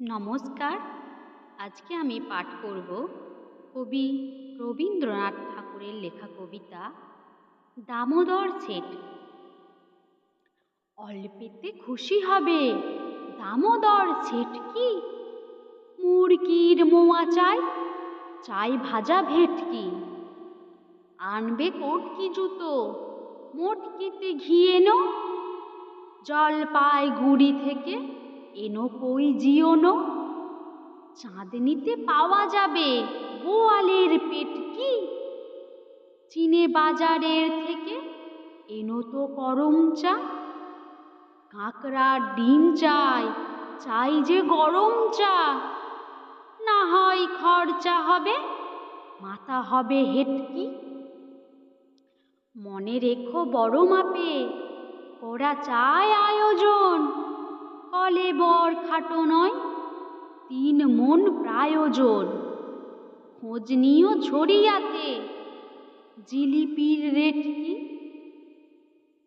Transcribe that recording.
নমস্কার। আজকে আমি পাঠ করব কবি রবীন্দ্রনাথ ঠাকুরের লেখা কবিতা দামোদর ছেট অল্পেতে খুশি হবে দামোদর ছেট কি? মুরগির মোয়া চাই চাই ভাজা ভেটকি আনবে কোটকি জুতো, মোটকিতে ঘি এনো? জলপাইগুড়ি থেকে এনো কই জিওনো চাঁদনিতে পাওয়া যাবে বোয়ালের পেটকি চিনে বাজারের থেকে এনো তো করম চা। কাঁকড়ার ডিম চাই চাই যে গরম চা। না হয় খরচা হবে, মাথা হবে হেটকি মনে রেখো বড় মাপে ওরা চায় আয়োজন। কলে বর খাটো নয় তিন মন প্রায়োজন। খোঁজ নিও ছড়িয়াতে জিলিপির রেট